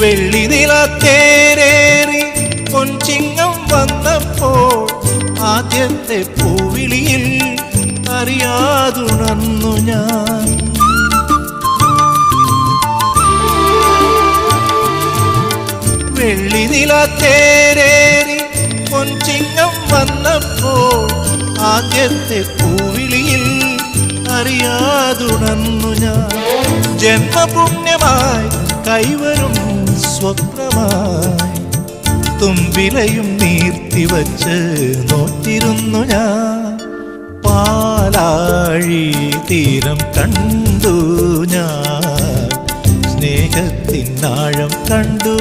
വെള്ളി നിലത്തേരേറി പൊൻചിങ്ങം വന്നപ്പോൾ ആദ്യത്തെ പൂവിളിയിൽ അറിയാതുണർന്നു ഞാൻ. വെള്ളി നിലത്തേരേറി പൊൻചിങ്ങം വന്നപ്പോൾ ആദ്യത്തെ പൂവിളിയിൽ അറിയാതുണർന്നു ഞാൻ. ജന്മപുണ്യമായി കൈവരും സ്വപ്നമായി തുമ്പിലയും നീർത്തി വച്ച് നോറ്റിരുന്നു ഞാൻ. പാലാഴി തീരം കണ്ടു ഞാൻ. സ്നേഹത്തിനാഴം കണ്ടു